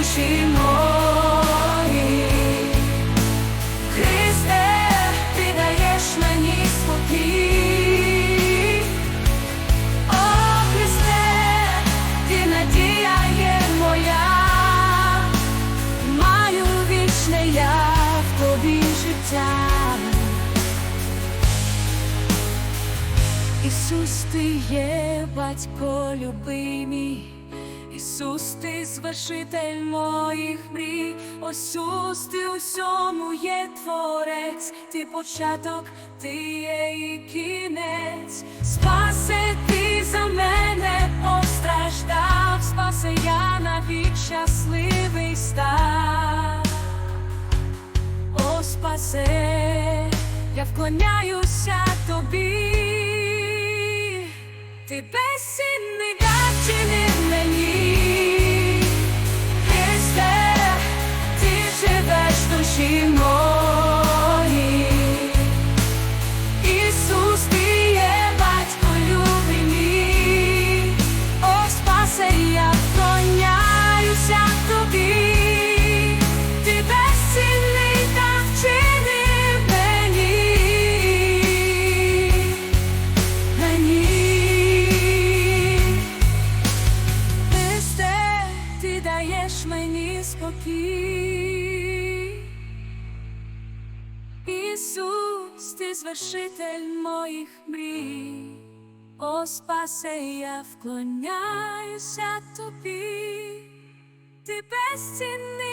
душі мої. Христе, ти даєш мені спокій. О, Христе, ти надія є моя, маю вічне я в тобі життя. Ісус, ти є батько любимий, Ісус, ти звершитель моїх мрій, Ісус, ти усьому є творець, ти початок, ти є і кінець, спасе ти за мене постраждав, спасе я навік щасливий став. О, спасе, я вклоняюся тобі, ти безцінний ти є батько любимий, о, спасе, я вклоняюся тобі, ти безцінний та вчинив мені, мені. Ти даєш мені спокій. Ісус, ти звершитель моїх мрій, о спасе, я вклоняюся тобі, ти безцінний.